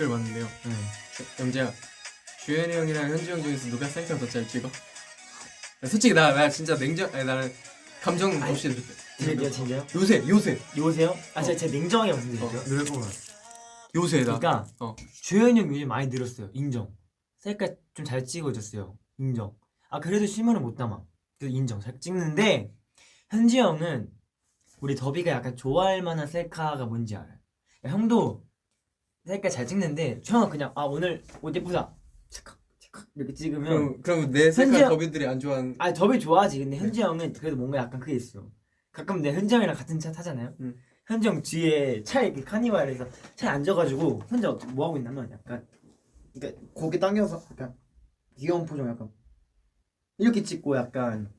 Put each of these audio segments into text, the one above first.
댓글 봤는데요. 네. 영재야, 주현이 형이랑 현주 형 중에서 누가 셀카 더 잘 찍어? 솔직히 나, 나 진짜 냉정, 아니 나는 감정 없이 진짜요 들을게. 진짜요? 요새, 요새, 요새요? 아 제가, 제가 냉정하게 말씀드릴게요 어. 보면 요새 나. 그러니까 어. 주현이 형 요즘 많이 늘었어요 인정 셀카 좀 잘 찍어줬어요 인정 아 그래도 실물은 못 담아 그 인정 잘 찍는데 현지 형은 우리 더비가 약간 좋아할 만한 셀카가 뭔지 알아요 형도 셀카 잘 찍는데 형은 그냥 아 오늘 옷 예쁘다 체크 체크 이렇게 찍으면 그럼, 그럼 내 현지 형- 더비들이 안 좋아하는. 아 더비 좋아하지 근데 네. 현지 형은 그래도 뭔가 약간 그게 있어 가끔 내 현지 형이랑 같은 차 타잖아요 음. 현지 형 뒤에 차에 이렇게 카니발에서 차에 앉아가지고 혼자 뭐 하고 있냐면 약간 그러니까 고개 당겨서 약간 귀여운 표정 약간 이렇게 찍고 약간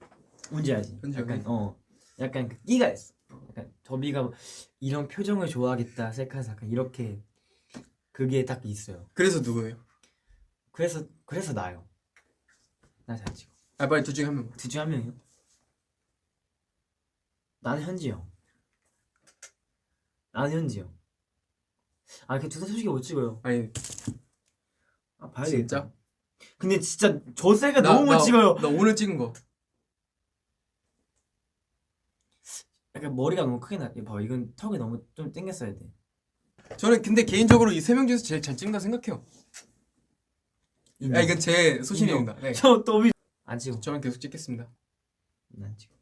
뭔지 알지? 현지 약간 형이? 어 약간 그 끼가 있어 약간 더비가 뭐 이런 표정을 좋아하겠다 셀카에서 약간 이렇게 그게 딱 있어요 그래서 누구예요? 그래서 그래서 나요 나잘 찍어 아 빨리 둘 중에 한 명. 둘 중에 한 명이요? 나는 현지 형. 나는 현지 형. 아, 그 둘다 솔직히 못 찍어요. 아니 아, 봐야겠다. 진짜? 근데 진짜 저 셀카 나- 너무 못 나- 찍어요. 나 오늘 찍은 거. 약간 머리가 너무 크게 나. 봐, 이건 턱이 너무 좀 땡겼어야 돼. 저는 근데 개인적으로 이 세 명 중에서 제일 잘 찍는다 생각해요. 인정. 아 이건 제 소신입니다. 네. 저 또비 안 찍어. 저는 계속 찍겠습니다. 안 찍어.